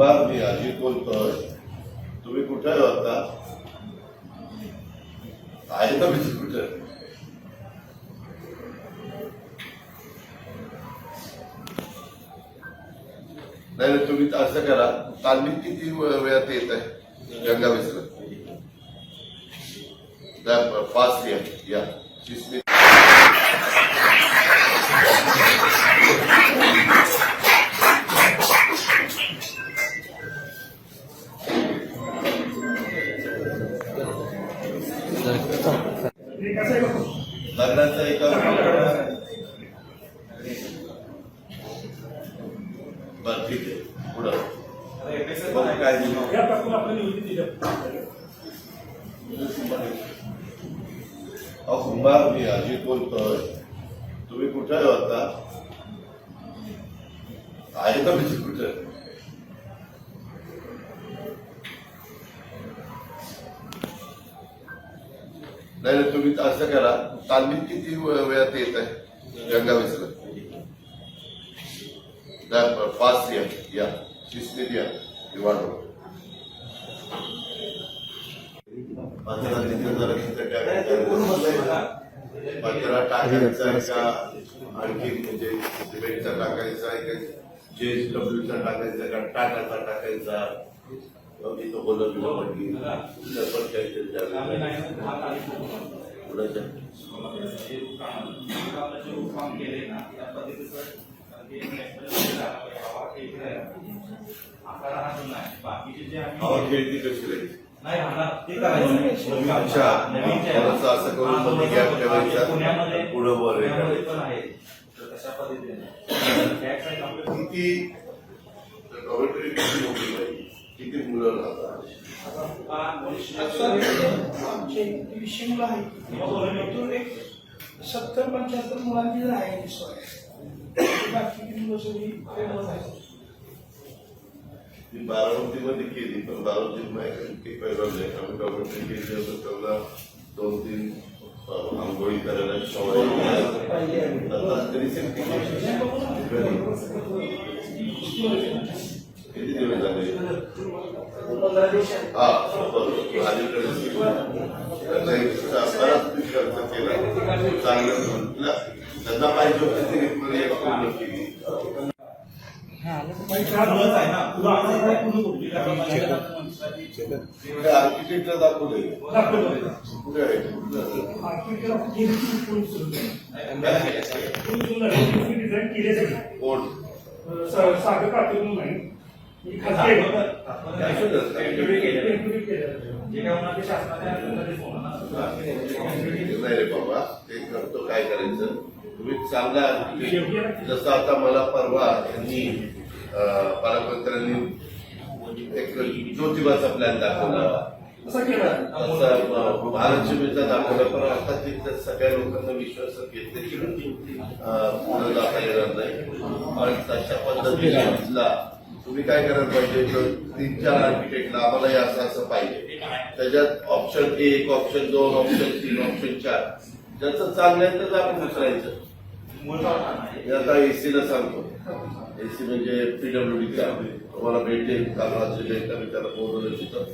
कुंभार मी अजित बोलतोय तुम्ही कुठे होता आहे का मी कुठे नाही तुम्ही असं करा. काल मी किती वेळात येत आहे? गंगा विसरत पाच या. या लग्नाचं एका बर ठीक आहे पुढं काय अहो कुंभार मी अजित बोलतोय तुम्ही कुठे होता आहे का मी कुठे नाही तुम्ही असं करा तालमीत किती वेळात येत आहे? गंगा पाच या या शिस्तीत या वाढव. पंधरा टाकायचं टाकायचा आहे का? आणखी म्हणजे सिमेंटचा टाकायचा आहे का? जे डब्ल्यूचा टाकायचा का? टाटाचा टाकायचा. मग इथं बोलत बाकीचे जे खेळती कशी राहील? नाही ते अच्छा असं करून गॅप ठेवायचा पुण्यामध्ये पुढं वर पण आहे तर किती किती किती मुलं राहतात आमचे वीसशे मुलं आहेत त्यातून एक सत्तर पंच्याहत्तर मुलांची जर आहे सोय बाकी मुलं सगळी फेमस आहेत ती बारामतीमध्ये केली पण बारामतीत नाही कारण ते पहिलं नाही आम्ही डॉमेटरी केली होतं तेवढा दोन तीन अं, आंघोळी करायला सवय आता recent हा त्यांना एक बराच केला चांगलं म्हटलं त्यांना पाहिजे होतं ते पूर्ण केली आर्किटेक्टला कुठे आहे डिझाईन केले कोण साधं पाटील म्हणून काय नाही रे बाबा ते करतो काय करायचं तुम्ही चांगला जसं आता मला परवा यांनी पालकमंत्र्यांनी एक ज्योतिबाचा प्लॅन दाखवला भारत शिबिरचा दाखवला पण आता तिथं सगळ्या लोकांना विश्वास घेतले पुढे जाता येणार नाही. पण तशा पद्धतीने तुम्ही काय करायला पाहिजे? तर तीन चार आर्किटेक्टला आम्हाला हे असं असं पाहिजे. त्याच्यात ऑप्शन एक ऑप्शन दोन ऑप्शन तीन ऑप्शन चार. ज्याचं चांगलं आहे त्याचं आपण उचलायचं. आता एसीला सांगतो. एसी म्हणजे पीडब्ल्यूडीचा तुम्हाला भेटेल मी त्याला बोलवलं तिथं.